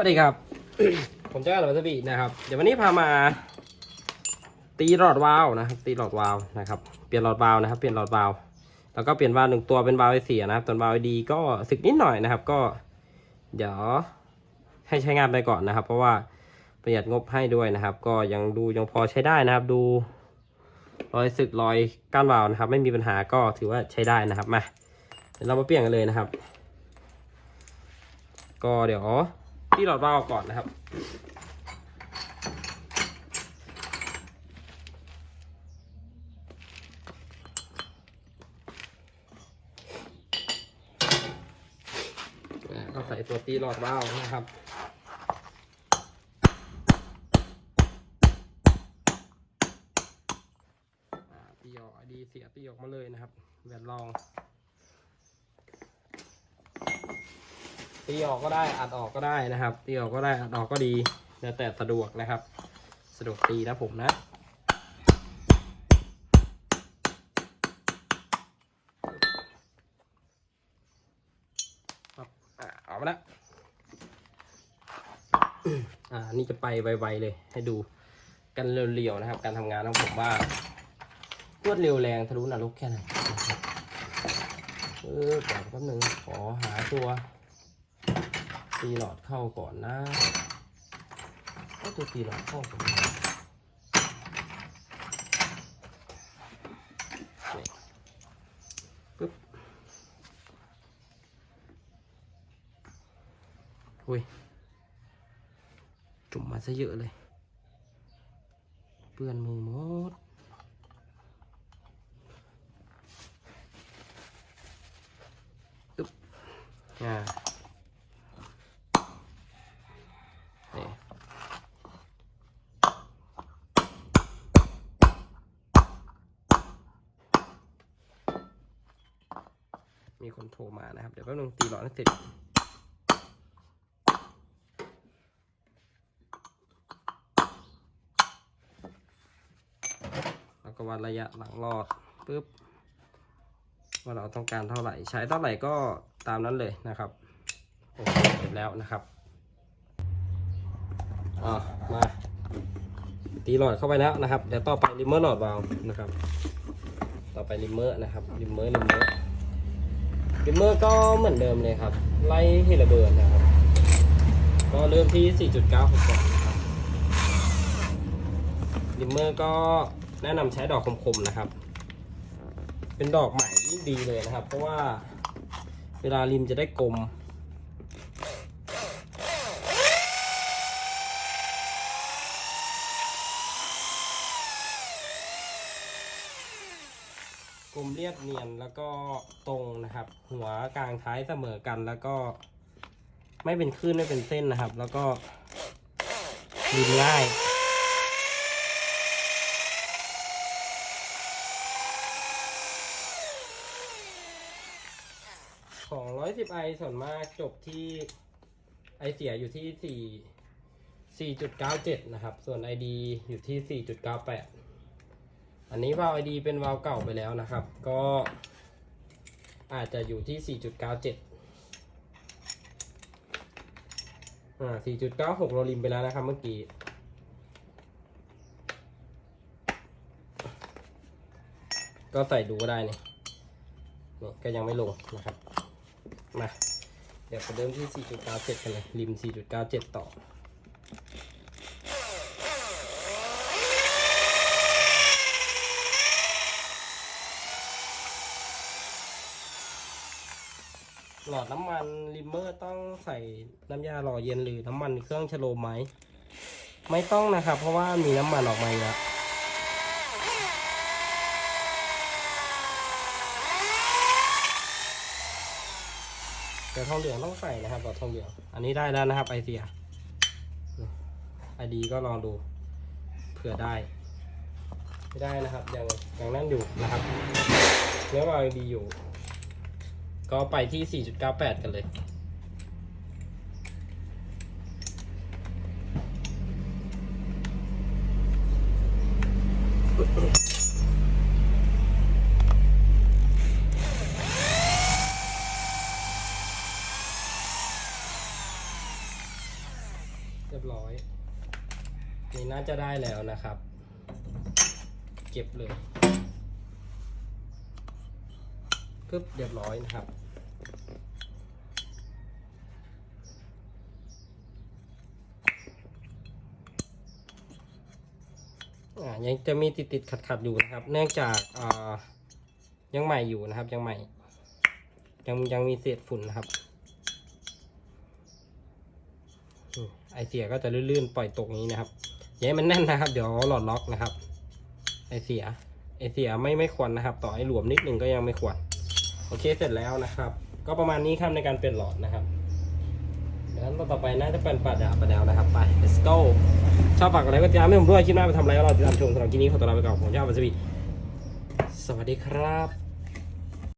วัสดีครับ ผมเจ้าหลัสบีนะครับ เดี๋ยววันนี้พามา ตีหลอดวาล์วนะครับ ตีหลอดวาล์วนะครับ เปลี่ยนหลอดวาล์วนะครับ เปลี่ยนหลอดวาล์วแล้วก็เปลี่ยนวาล์วหนึ่งตัวเป็นวาล์วไอเสียนะครับส่ววาล์วไอดีก็สึกนิดหน่อยนะครับ ก็ เดี๋ยวให้ใช้งานไปก่อนนะครับ เพราะว่าประหยัดงบให้ด้วยนะครับ ก็ยังดูยังพอใช้ได้นะครับ ดูรอยสึกรอยก้านวาล์วนะครับ ไม่มีปัญหาก็ถือว่าใช้ได้นะครับมาเรามาเปลี่ยนกันเลยนะครับ ก็เดี๋ยว ที่หลอดวาล์วก่อนนะครับอ่าก็ใส่ตัวตีหลอดวาล์วนะครับตีออกดีเสียตีออกมาเลยนะครับแหวนรอง ตีออกก็ได้อัดออกก็ได้นะครับ ตีออกก็ได้อัดออกก็ดีแล้วแต่สะดวกนะครับ สะดวกตีนะผมนะปั๊บอะเอามาละอ่านี่จะไปไวๆเลยให้ดูกันเร็วๆนะครับ การทำงานของผมว่ารวดเร็วแรงทะลุนรกแค่ไหนนะครับเออก่อนแป๊บนึงขอหาตัว ตีหลอดเข้าก่อนนะก็ตัวตีหลอดเข้าผมนี่ปึ๊บอุ้ยจุ่มมาซะเยอะเลย เปื้อนมือหมดอึ๊บอ่า มีคนโทรมานะครับ เดี๋ยวแป๊บนึงตีหลอดให้เสร็จแล้วก็วัดระยะหลังรอดปุ๊บว่าเราต้องการเท่าไหร่ ใช้เท่าไหร่ก็ตามนั้นเลยนะครับโอเคเสร็จแล้วนะครับอะมาตีหลอดเข้าไปแล้วนะครับ เดี๋ยวต่อไปริมเมอร์หลอดวาล์วนะครับ ต่อไปริมเมอร์นะครับริมเมอร์ริมเมอร์ ริมเมอร์ก็เหมือนเดิมเลยครับ ไล่เฮลเบิร์นนะครับ ก็เริ่มที่ 4.96ก่อนนะครับริมเมอร์ก็แนะนำใช้ดอกคมๆนะครับ เป็นดอกใหม่ยิ่งดีเลยนะครับ เพราะว่าเวลาริมจะได้กลม กลมเรียบเนียนแล้วก็ตรงนะครับ หัวกลางท้ายเสมอกันแล้วก็ ไม่เป็นคลื่นไม่เป็นเส้นนะครับ แล้วก็ดินง่ายของร้อยสิบไอส่วนมากจบที่ไอเสียอยู่ที่สี่สี่จุดเก้าเจ็ดนะครับ ส่วนไอดีอยู่ที่สี่จุดเก้าแปด อันนี้วาล์วไอดีเป็นวาล์วเก่าไปแล้วนะครับ ก็อาจจะอยู่ที่ 4.97 อ่า 4.96โรลิมไปแล้วนะครับเมื่อกี้ก็ใส่ดูก็ได้นี่นี่ก็ยังไม่ลงนะครับ มา เดี๋ยวไปเริ่มที่ 4.97 กันเลย ริม 4.97 ต่อ หลอดน้ำมันริมเมอร์ต้องใส่น้ำยาหล่อเย็นหรือน้ำมันเครื่องชโลมไหม ไม่ต้องนะครับ เพราะว่ามีน้ำมันออกมาแล้วแต่ทองเหลืองต้องใส่นะครับหลอดทองเหลือง อันนี้ได้แล้วนะครับไอเสียไอดีก็ลองดูเผื่อได้ ไม่ได้นะครับยังยังนั่นอยู่นะครับเนื้อวาวยังดีอยู่ ก็ไปที่ 4.98 กันเลย เรียบร้อย นี่น่าจะได้แล้วนะครับ เก็บเลย ปึ๊บเรียบร้อยนะครับ ยังจะมีติดติดขัดขัดอยู่นะครับ เนื่องจากยังใหม่อยู่นะครับ ยังใหม่ ยังยังมีเศษฝุ่นนะครับไอเสียก็จะลื่นๆปล่อยตกอย่างนี้นะครับอย่าให้มันแน่นนะครับ เดี๋ยวหลอดล็อกนะครับ ไอเสียไอเสียไม่ไม่ควรนะครับ ต่อให้หลวมนิดนึงก็ยังไม่ควร โอเคเสร็จแล้วนะครับ ก็ประมาณนี้ครับในการเปลี่ยนหลอดนะครับดังนั้นต่อไปน่าจะเป็นปลาดาบปลาดาวนะครับไป let's go ชอบฝากอะไรก็ติดตามให้ผมด้วยคลิปหน้าไปทำอะไรก็รอติดตามชมสำหรับคลิปนี้ขอตัวลาไปก่อนผมเจ้าบัสบีสวัสดีครับ